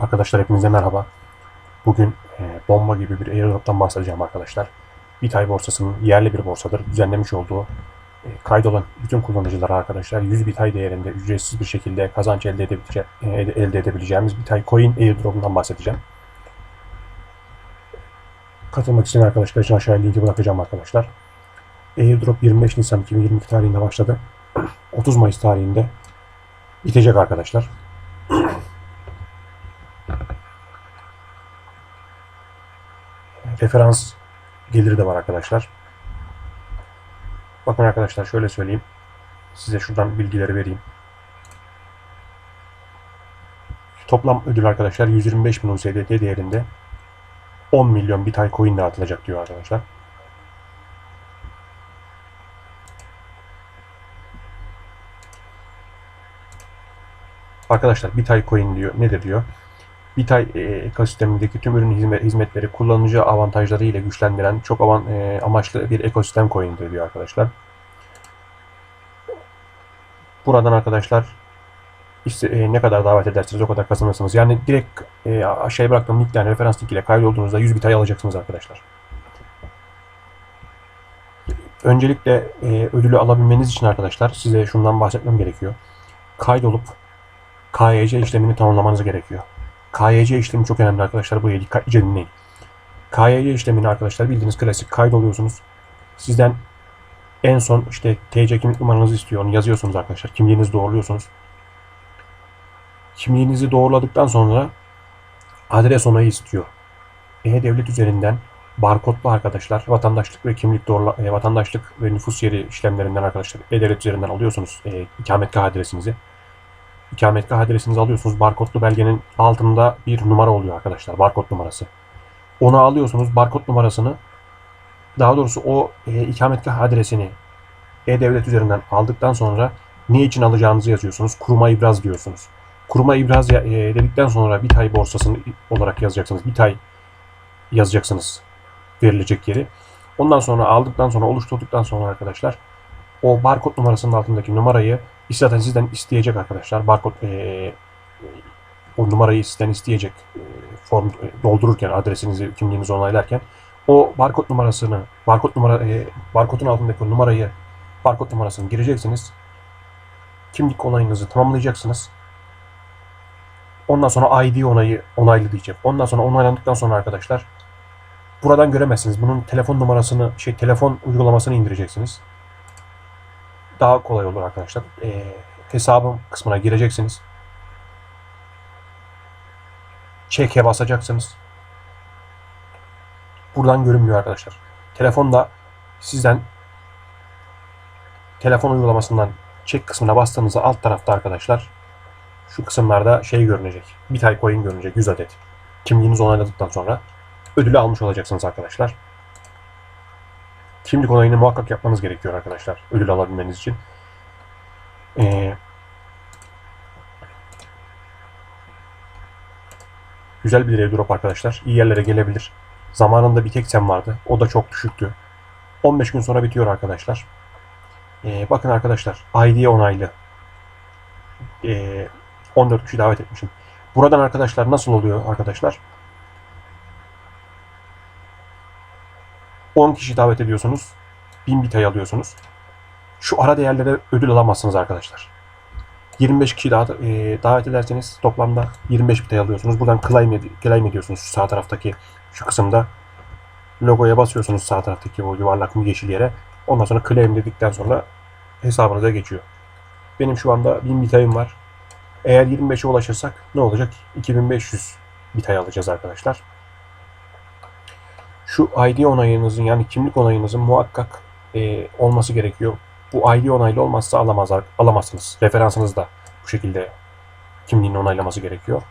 Arkadaşlar hepinize merhaba. Bugün e, bomba gibi bir airdrop'tan bahsedeceğim arkadaşlar. Bitay borsasının yerli bir borsadır. Düzenlemiş olduğu e, kaydolan bütün kullanıcılara arkadaşlar 100 Bitay değerinde ücretsiz bir şekilde kazanç elde, edebilece, e, elde edebileceğimiz Bitay Coin airdrop'undan bahsedeceğim. Katılmak isteyen arkadaşlar için aşağıya linki bırakacağım arkadaşlar. Airdrop 25 Nisan 2022 tarihinde başladı. 30 Mayıs tarihinde bitecek arkadaşlar. Referans geliri de var arkadaşlar. Bakın arkadaşlar şöyle söyleyeyim. Size şuradan bilgileri vereyim. Toplam ödül arkadaşlar 125 bin USDT değerinde 10 milyon Bitcoin coin dağıtılacak diyor arkadaşlar. Arkadaşlar Bitcoin coin diyor. Nedir diyor? Bitay e, ekosistemindeki tüm ürün hizmet, hizmetleri kullanıcı avantajları ile güçlendiren çok e, amaçlı bir ekosistem coin'dir diyor arkadaşlar. Buradan arkadaşlar e, ne kadar davet ederseniz o kadar kazanırsınız. Yani direkt e, aşağıya bıraktığım linkten referans link ile kaydolduğunuzda 100 bitay alacaksınız arkadaşlar. Öncelikle ödülü alabilmeniz için arkadaşlar size şundan bahsetmem gerekiyor. Kaydolup KYC işlemini tamamlamanız gerekiyor. KYC işlemi çok önemli arkadaşlar. Buraya dikkatlice dinleyin. KYC işlemini arkadaşlar bildiğiniz klasik kaydoluyorsunuz. Sizden en son işte TC kimlik numaranızı istiyor. Onu yazıyorsunuz arkadaşlar. Kimliğinizi doğruluyorsunuz. Kimliğinizi doğruladıktan sonra adres onayı istiyor. E-Devlet üzerinden barkodlu arkadaşlar vatandaşlık ve kimlik doğrula, e, vatandaşlık ve nüfus yeri işlemlerinden arkadaşlar E-Devlet üzerinden alıyorsunuz e, ikametgah adresinizi ikametgah adresinizi alıyorsunuz. Barkodlu belgenin altında bir numara oluyor arkadaşlar. Barkod numarası. Onu alıyorsunuz. Barkod numarasını daha doğrusu o e, ikametgah adresini E-Devlet üzerinden aldıktan sonra ne için alacağınızı yazıyorsunuz. Kuruma ibraz diyorsunuz. Kuruma ibraz e, dedikten sonra bir tay borsasını olarak yazacaksınız. Bir tay yazacaksınız verilecek yeri. Ondan sonra aldıktan sonra oluşturduktan sonra arkadaşlar o barkod numarasının altındaki numarayı zaten sizden isteyecek arkadaşlar. Barkod e, o numarayı sizden isteyecek e, form doldururken adresinizi, kimliğinizi onaylarken o barkod numarasını, barkod numara e, barkodun altındaki numarayı, barkod numarasını gireceksiniz. Kimlik onayınızı tamamlayacaksınız. Ondan sonra ID onayı onaylı diyecek. Ondan sonra onaylandıktan sonra arkadaşlar buradan göremezsiniz. Bunun telefon numarasını, şey telefon uygulamasını indireceksiniz daha kolay olur arkadaşlar. E, hesabım kısmına gireceksiniz. Çeke basacaksınız. Buradan görünmüyor arkadaşlar. Telefonda sizden telefon uygulamasından çek kısmına bastığınızda alt tarafta arkadaşlar şu kısımlarda şey görünecek. Bir tay coin görünecek 100 adet. Kimliğinizi onayladıktan sonra ödülü almış olacaksınız arkadaşlar kimlik onayını muhakkak yapmanız gerekiyor arkadaşlar. Ödül alabilmeniz için. Ee, güzel bir airdrop arkadaşlar. İyi yerlere gelebilir. Zamanında bir tek sen vardı. O da çok düşüktü. 15 gün sonra bitiyor arkadaşlar. Ee, bakın arkadaşlar. ID onaylı. Ee, 14 kişi davet etmişim. Buradan arkadaşlar nasıl oluyor arkadaşlar? 10 kişi davet ediyorsunuz. 1000 bitay alıyorsunuz. Şu ara değerlere ödül alamazsınız arkadaşlar. 25 kişi daha, e, davet ederseniz toplamda 25 bitay alıyorsunuz. Buradan claim, ed claim ediyorsunuz şu sağ taraftaki şu kısımda. Logoya basıyorsunuz sağ taraftaki o yuvarlak mı yeşil yere. Ondan sonra claim dedikten sonra hesabınıza geçiyor. Benim şu anda 1000 bitayım var. Eğer 25'e ulaşırsak ne olacak? 2500 bitay alacağız arkadaşlar şu ID onayınızın yani kimlik onayınızın muhakkak e, olması gerekiyor. Bu ID onaylı olmazsa alamazlar, alamazsınız. Referansınız da bu şekilde kimliğini onaylaması gerekiyor.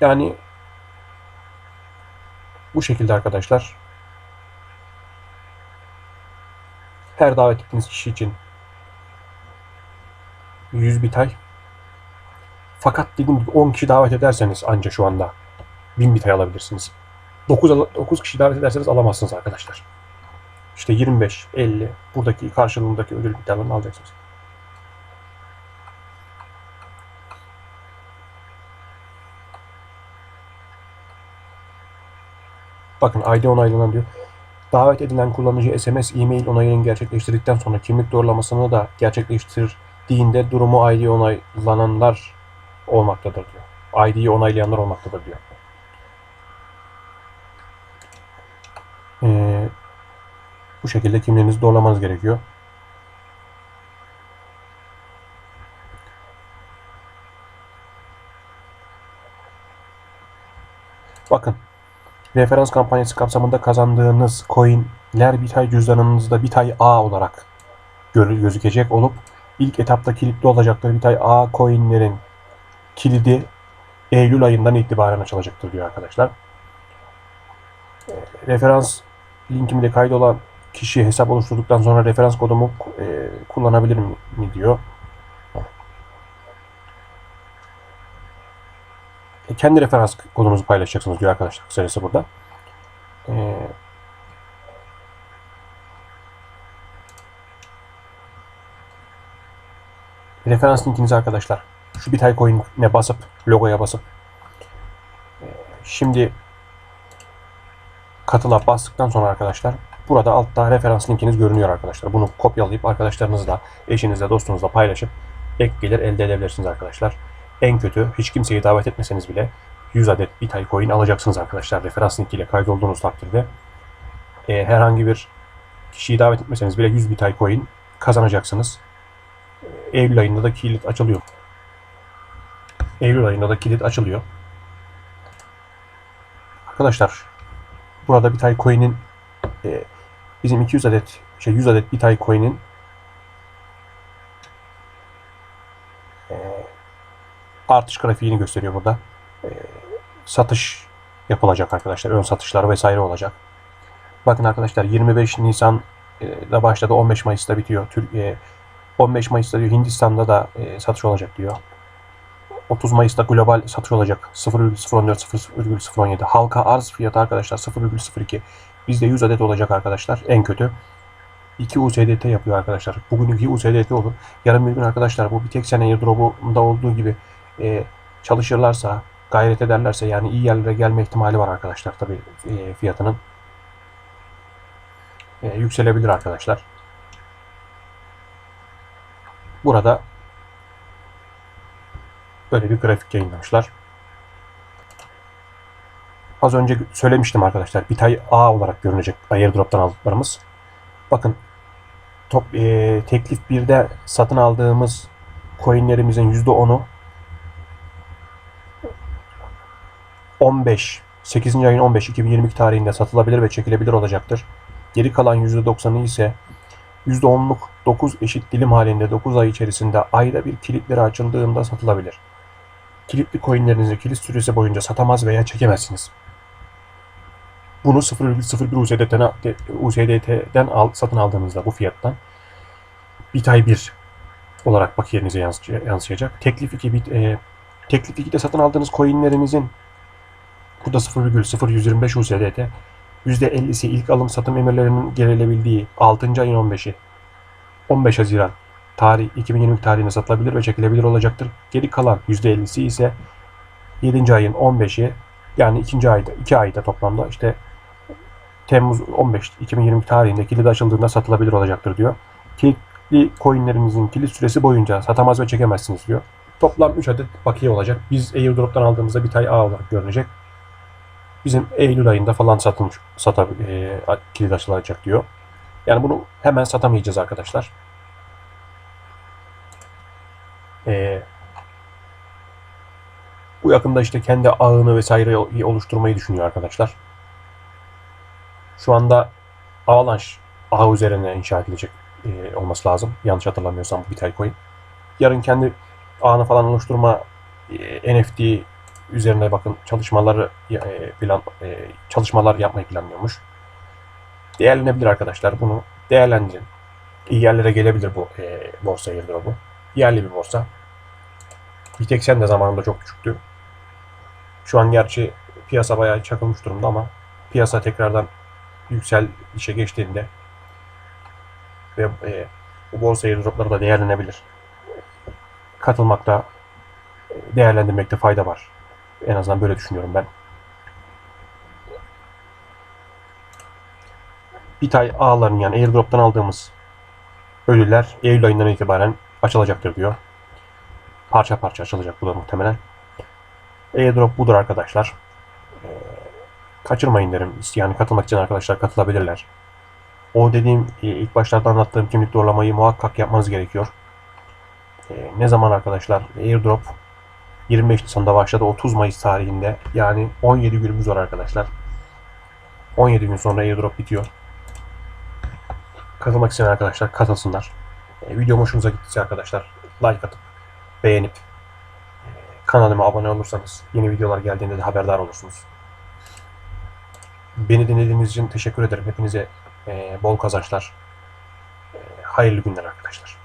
Yani bu şekilde arkadaşlar her davet ettiğiniz kişi için 100 bitay fakat dediğim gibi 10 kişi davet ederseniz anca şu anda 1000 bitay alabilirsiniz. 9, 9 kişi davet ederseniz alamazsınız arkadaşlar. İşte 25, 50 buradaki karşılığındaki ödül miktarlarını alacaksınız. Bakın ID onaylanan diyor. Davet edilen kullanıcı SMS, e-mail onayını gerçekleştirdikten sonra kimlik doğrulamasını da gerçekleştirdiğinde durumu ID onaylananlar olmaktadır diyor. ID'yi onaylayanlar olmaktadır diyor. Bu şekilde kimliğinizi doğrulamanız gerekiyor. Bakın referans kampanyası kapsamında kazandığınız coinler Bitay cüzdanınızda Bitay A olarak gözükecek olup ilk etapta kilitli olacaktır. Bitay A coinlerin kilidi Eylül ayından itibaren açılacaktır diyor arkadaşlar. Referans linkimde kaydolan kişi hesap oluşturduktan sonra referans kodumu e, kullanabilir mi, mi diyor. E, kendi referans kodunuzu paylaşacaksınız diyor arkadaşlar kısacası burada. E, referans linkinizi arkadaşlar şu Bitcoin coin'e basıp logoya basıp e, şimdi katıla bastıktan sonra arkadaşlar burada altta referans linkiniz görünüyor arkadaşlar. Bunu kopyalayıp arkadaşlarınızla, eşinizle, dostunuzla paylaşıp ek gelir elde edebilirsiniz arkadaşlar. En kötü hiç kimseyi davet etmeseniz bile 100 adet Bitcoin coin alacaksınız arkadaşlar. Referans linkiyle kaydolduğunuz takdirde. E, herhangi bir kişiyi davet etmeseniz bile 100 Bitcoin coin kazanacaksınız. E, Eylül ayında da kilit açılıyor. Eylül ayında da kilit açılıyor. Arkadaşlar burada Bitcoin coin'in e, bizim 200 adet şey 100 adet Bitcoin coin'in e, artış grafiğini gösteriyor burada. E, satış yapılacak arkadaşlar. Ön satışlar vesaire olacak. Bakın arkadaşlar 25 Nisan'da başladı. 15 Mayıs'ta bitiyor. Türkiye 15 Mayıs'ta diyor Hindistan'da da e, satış olacak diyor. 30 Mayıs'ta global satış olacak. 0,04 0,017. Halka arz fiyatı arkadaşlar 0,02. Bizde 100 adet olacak arkadaşlar. En kötü. 2 USDT yapıyor arkadaşlar. Bugün 2 USDT olur. Yarın bir gün arkadaşlar bu bir tek sene airdrop'unda olduğu gibi e, çalışırlarsa, gayret ederlerse yani iyi yerlere gelme ihtimali var arkadaşlar tabi e, fiyatının. E, yükselebilir arkadaşlar. Burada böyle bir grafik yayınlamışlar. Az önce söylemiştim arkadaşlar. Bitay A olarak görünecek airdrop'tan aldıklarımız. Bakın top, e, teklif 1'de satın aldığımız coinlerimizin %10'u 15 8. ayın 15 2022 tarihinde satılabilir ve çekilebilir olacaktır. Geri kalan %90'ı ise %10'luk 9 eşit dilim halinde 9 ay içerisinde ayda bir kilitleri açıldığında satılabilir. Kilitli coinlerinizi kilit süresi boyunca satamaz veya çekemezsiniz. Bunu 0,01 USDT'den, USDT'den al, satın aldığınızda bu fiyattan bit ay 1 olarak bakiyenize yansıyacak. Teklif 2 bit, e, teklif 2'de satın aldığınız coinlerinizin bu da 0,0125 USDT. %50'si ilk alım satım emirlerinin gerilebildiği 6. ayın 15'i 15 Haziran tarih 2020 tarihinde satılabilir ve çekilebilir olacaktır. Geri kalan %50'si ise 7. ayın 15'i yani 2. ayda 2 ayda toplamda işte Temmuz 15 2020 tarihinde kilit açıldığında satılabilir olacaktır diyor. Kilitli coinlerinizin kilit süresi boyunca satamaz ve çekemezsiniz diyor. Toplam 3 adet bakiye olacak. Biz airdrop'tan aldığımızda bir tay A olarak görünecek. Bizim Eylül ayında falan satılmış, sata, e, kilit açılacak diyor. Yani bunu hemen satamayacağız arkadaşlar. E, bu yakında işte kendi ağını vesaire oluşturmayı düşünüyor arkadaşlar. Şu anda Avalanche ağı üzerine inşa edilecek e, olması lazım. Yanlış hatırlamıyorsam bu Bitcoin. Yarın kendi ağını falan oluşturma e, NFT üzerine bakın çalışmaları e, plan e, çalışmalar yapmayı planlıyormuş. Değerlenebilir arkadaşlar. Bunu değerlendirin. İyi yerlere gelebilir bu e, borsa airdrop'u. Yerli bir borsa. Bitexen de zamanında çok küçüktü. Şu an gerçi piyasa bayağı çakılmış durumda ama piyasa tekrardan yüksel işe geçtiğinde ve e, bu borsa airdropları da değerlenebilir. Katılmakta, değerlendirmekte fayda var. En azından böyle düşünüyorum ben. Bitay ağların yani airdrop'tan aldığımız ölüler Eylül ayından itibaren açılacaktır diyor. Parça parça açılacak bu da muhtemelen. Airdrop budur arkadaşlar. Kaçırmayın derim. Yani katılmak için arkadaşlar katılabilirler. O dediğim e, ilk başlarda anlattığım kimlik doğrulamayı muhakkak yapmanız gerekiyor. Ee, ne zaman arkadaşlar? Airdrop 25 Nisan'da başladı. 30 Mayıs tarihinde. Yani 17 günümüz var arkadaşlar. 17 gün sonra airdrop bitiyor. Katılmak isteyen arkadaşlar katılsınlar. E, videom hoşunuza gittiyse arkadaşlar like atıp beğenip e, kanalıma abone olursanız yeni videolar geldiğinde de haberdar olursunuz. Beni dinlediğiniz için teşekkür ederim. Hepinize e, bol kazançlar. E, hayırlı günler arkadaşlar.